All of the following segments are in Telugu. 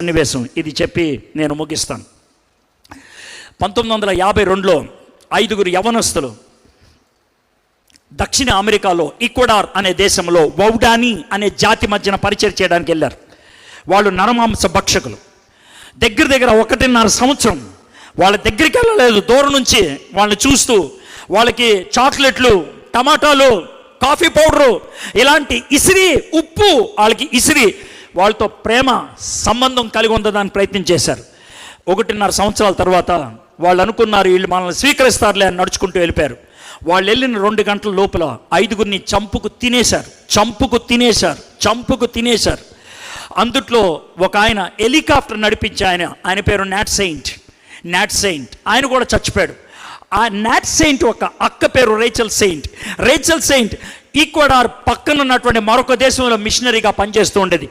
సన్నివేశం. ఇది చెప్పి నేను ముగిస్తాను. పంతొమ్మిది వందల యాభై రెండులో ఐదుగురు యవనస్తులు దక్షిణ అమెరికాలో ఈక్వడార్ అనే దేశంలో వౌడాని అనే జాతి మధ్యన పరిచయం చేయడానికి వెళ్ళారు. వాళ్ళు నరమాంస భక్షకులు. దగ్గర దగ్గర ఒకటిన్నర సంవత్సరం వాళ్ళ దగ్గరికి వెళ్ళలేదు. దూరం నుంచి వాళ్ళని చూస్తూ వాళ్ళకి చాక్లెట్లు టమాటాలు కాఫీ పౌడరు ఇలాంటి ఇసిరి ఉప్పు వాళ్ళకి ఇసిరి వాళ్ళతో ప్రేమ సంబంధం కలిగి ఉందని ప్రయత్నం చేశారు. ఒకటిన్నర సంవత్సరాల తర్వాత వాళ్ళు అనుకున్నారు వీళ్ళు మనల్ని స్వీకరిస్తారులే అని నడుచుకుంటూ వెళ్ళిపోయారు. వాళ్ళు వెళ్ళిన రెండు గంటల లోపల ఐదుగురిని చంపుకు తినేశారు. చంపుకు తినేశారు. చంపుకు తినేశారు. అందుట్లో ఒక ఆయన హెలికాప్టర్ నడిపించే ఆయన ఆయన పేరు నాట్ సెయింట్. Not Saint. ఆయన కూడా చచ్చిపోయాడు. ఆ నాట్ సెయింట్ ఒక అక్క పేరు Rachel Saint. Rachel Saint Ecuador పక్కన ఉన్నటువంటి మరొక దేశంలో మిషనరీగా పనిచేస్తూ ఉండేది.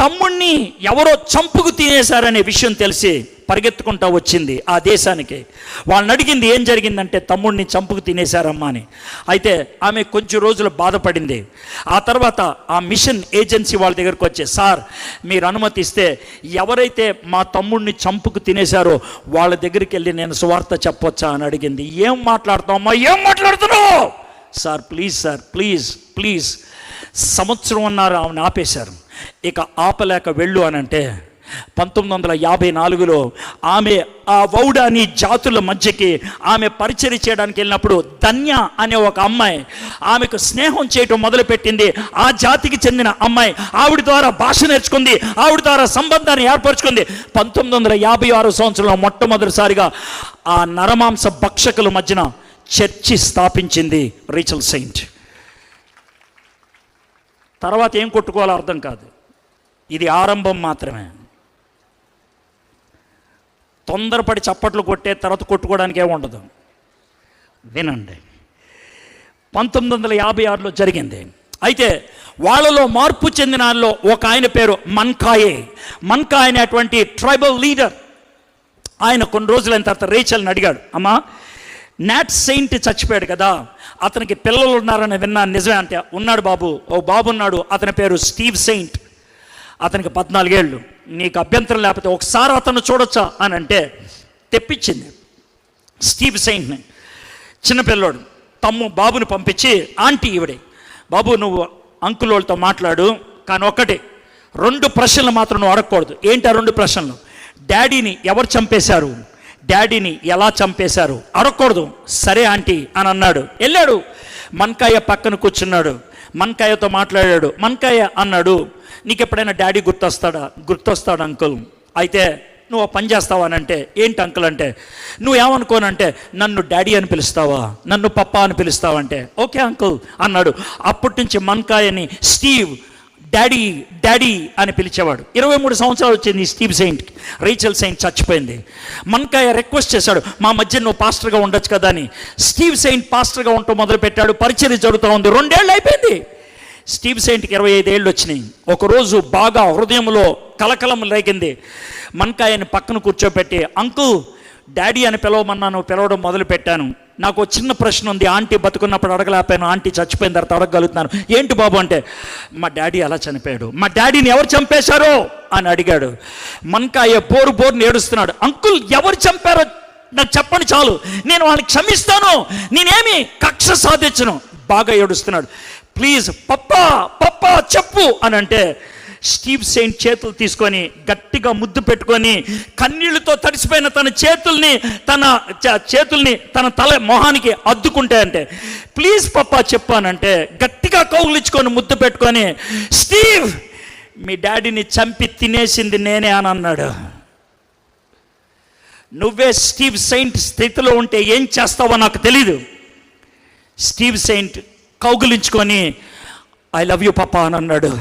తమ్ముణ్ణి ఎవరో చంపుకు తినేశారనే విషయం తెలిసి పరిగెత్తుకుంటా వచ్చింది ఆ దేశానికి. వాళ్ళని అడిగింది ఏం జరిగిందంటే తమ్ముడిని చంపుకు తినేశారమ్మా అని. అయితే ఆమె కొంచెం రోజులు బాధపడింది. ఆ తర్వాత ఆ మిషన్ ఏజెన్సీ వాళ్ళ దగ్గరకు వచ్చే సార్ మీరు అనుమతిస్తే ఎవరైతే మా తమ్ముడిని చంపుకు తినేశారో వాళ్ళ దగ్గరికి వెళ్ళి నేను సువార్త చెప్పొచ్చా అని అడిగింది. ఏం మాట్లాడుతావమ్మా ఏం మాట్లాడుతున్నావు? Sir please sir please please. సంవత్సరం అన్నారు ఆమెను ఆపేశారు. ఇక ఆపలేక వెళ్ళు అని అంటే పంతొమ్మిది వందల యాభై నాలుగులో ఆమె ఆ వౌడాని జాతుల మధ్యకి ఆమె పరిచయం చేయడానికి వెళ్ళినప్పుడు ధన్య అనే ఒక అమ్మాయి ఆమెకు స్నేహం చేయటం మొదలుపెట్టింది. ఆ జాతికి చెందిన అమ్మాయి ఆవిడ ద్వారా భాష నేర్చుకుంది ఆవిడ ద్వారా సంబంధాన్ని ఏర్పరచుకుంది. పంతొమ్మిది వందల యాభై ఆరు సంవత్సరంలో మొట్టమొదటిసారిగా ఆ నరమాంస భక్షకుల మధ్యన చర్చి స్థాపించింది రీచల్ సెయింట్. తర్వాత ఏం కొట్టుకోవాలో అర్థం కాదు. ఇది ఆరంభం మాత్రమే. తొందరపడి చప్పట్లు కొట్టే తర్వాత కొట్టుకోవడానికి ఉండదు. వినండి. పంతొమ్మిది వందల యాభై ఆరులో జరిగింది. అయితే వాళ్ళలో మార్పు చెందిన ఒక ఆయన పేరు మన్కాయే. మన్కాయ్ అనేటువంటి ట్రైబల్ లీడర్. ఆయన కొన్ని రోజులైన తర్వాత రేచల్ని అడిగాడు అమ్మా నాట్ సెయింట్ చచ్చిపోయాడు కదా. అతనికి పిల్లలు ఉన్నారని విన్నా నిజమే అంటే ఉన్నాడు బాబు ఓ బాబు ఉన్నాడు అతని పేరు స్టీవ్ సెయింట్. అతనికి పద్నాలుగేళ్ళు. నీకు అభ్యంతరం లేకపోతే ఒకసారి అతను చూడొచ్చా? అని అంటే తెప్పించింది స్టీవ్ సెయింట్ని. చిన్నపిల్లోడు తమ్ము బాబుని పంపించి ఆంటీ ఈవిడే బాబు నువ్వు అంకుల్ వాళ్ళతో మాట్లాడు కానీ ఒక్కటే. రెండు ప్రశ్నలు మాత్రం నువ్వు అడగకూడదు. ఏంటి ఆ రెండు ప్రశ్నలు? డాడీని ఎవరు చంపేశారు? డాడీని ఎలా చంపేశారు? అడగకూడదు సరే ఆంటీ అని అన్నాడు. వెళ్ళాడు. మన్కాయ పక్కన కూర్చున్నాడు. మన్కాయతో మాట్లాడాడు. మన్కాయ అన్నాడు నీకు ఎప్పుడైనా డాడీ గుర్తొస్తాడా? గుర్తొస్తాడు అంకుల్. అయితే నువ్వు పని చేస్తావా? అని అంటే ఏంటి అంకుల్? అంటే నువ్వు ఏమనుకోనంటే నన్ను డాడీ అని పిలుస్తావా? నన్ను పప్పా అని పిలుస్తావంటే ఓకే అంకుల్ అన్నాడు. అప్పటి నుంచి మన్కాయని స్టీవ్ డాడీ డాడీ అని పిలిచేవాడు. ఇరవై మూడు సంవత్సరాలు వచ్చింది ఈ స్టీవ్ సెయింట్ రీచల్ సెయింట్ చచ్చిపోయింది. మన్కాయ రిక్వెస్ట్ చేశాడు మా మధ్య నువ్వు పాస్టర్గా ఉండొచ్చు కదా అని. స్టీవ్ సెయింట్ పాస్టర్గా ఉంటూ మొదలుపెట్టాడు పరిచయం జరుగుతూ ఉంది. రెండేళ్ళు అయిపోయింది. స్టీవ్ సెయింట్కి ఇరవై ఐదు ఏళ్ళు వచ్చినాయి. ఒకరోజు బాగా హృదయంలో కలకలం లేగింది మన్కాయని పక్కన కూర్చోబెట్టి అంకుల్ డాడీ అని పిలవమన్నాను పిలవడం మొదలుపెట్టాను. నాకు చిన్న ప్రశ్న ఉంది. ఆంటీ బతుకున్నప్పుడు అడగలేకపోయాను. ఆంటీ చచ్చిపోయిన తర్వాత అడగగలుగుతున్నాను. ఏంటి బాబు అంటే మా డాడీ ఎలా చనిపోయాడు? మా డాడీని ఎవరు చంపేశారో? అని అడిగాడు. మన్కాయ బోరు బోరుని ఏడుస్తున్నాడు. అంకుల్ ఎవరు చంపారో నాకు చెప్పండి చాలు. నేను వాళ్ళని క్షమిస్తాను. నేనేమి కక్ష సాధించను. బాగా ఏడుస్తున్నాడు. ప్లీజ్ పప్పా పప్పా చెప్పు. అని అంటే స్టీవ్ సెయింట్ చేతులు తీసుకొని గట్టిగా ముద్దు పెట్టుకొని కన్నీళ్ళతో తడిసిపోయిన తన చేతుల్ని తన చేతుల్ని తన తల మొహానికి అద్దుకుంటే అంటే ప్లీజ్ పప్పా చెప్పానంటే గట్టిగా కౌగులించుకొని ముద్దు పెట్టుకొని స్టీవ్ మీ డాడీని చంపి తినేసింది నేనే అని అన్నాడు. నువ్వే స్టీవ్ సెయింట్ స్థితిలో ఉంటే ఏం చేస్తావో నాకు తెలీదు. స్టీవ్ సెయింట్ కౌగులించుకొని ఐ లవ్ యూ పప్పా అని అన్నాడు.